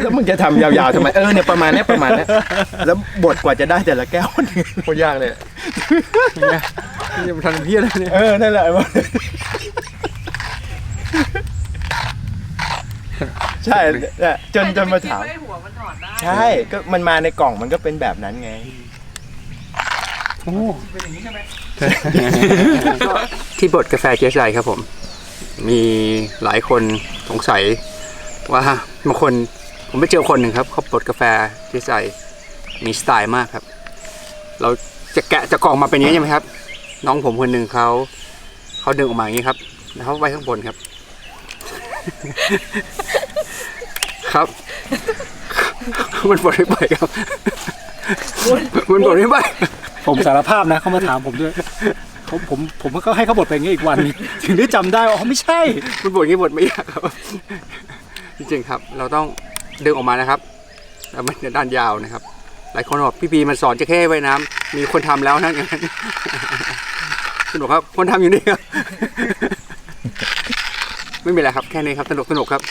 แล้วมึงจะทำยาวๆทำไมเออเนี่ยประมาณเนี้ยประมาณเนี้ยแล้วบทกว่าจะได้แต่ละแก้วโคตรยากเลยเนี่ยนี่จะมาทำเพี้ยอะไรเนี่ยเออนั่นแหละใช่เนี่ยจนจนมาถามใครจะไปคิดว่หัวมันถอดได้ใช่ก็มันมาในกล่องมันก็เป็นแบบนั้นไง โอ้เป็นอย่างนี้ใช่ไหมที่บดกาแฟเจสไลครับผม มีหลายคนสงสัยว่าบางคน ผมไปเจอคนหนึ่งครับเขาบดกาแฟเจสไลมีสไตล์มากครับ เราจะแกะจะกล่องมาเป็นอย่างนี้ใช่ไหมครับ น้องผมคนหนึ่งเขาเขาดึงออกมาอย่างนี้ครับ แล้วเขาไว้ข้างบนครับ ครับ มันบดไม่ไปครับมันบดไม่ไปผมสารภาพนะเขามาถามผมด้วยผมผมผมก็ให้เขาบทไปอย่างนี้อีกวัน ถึงได้จำได้ว่าอ๋อไม่ใช่ มันบทนี้บทไม่ยากครับ จริงๆครับ เราต้อง ดึงออกมานะครับแล้วมันจะด้านยาวนะครับ หลายคนบอกพี่ปีมันสอนจะแค่ไว้น้ำมีคนทำแล้วนะอย่างนั้นสนุกครับคนทำอยู่นี่ครับไม่มีอะไรครับแค่นี้ครับสนุกสนุกครับ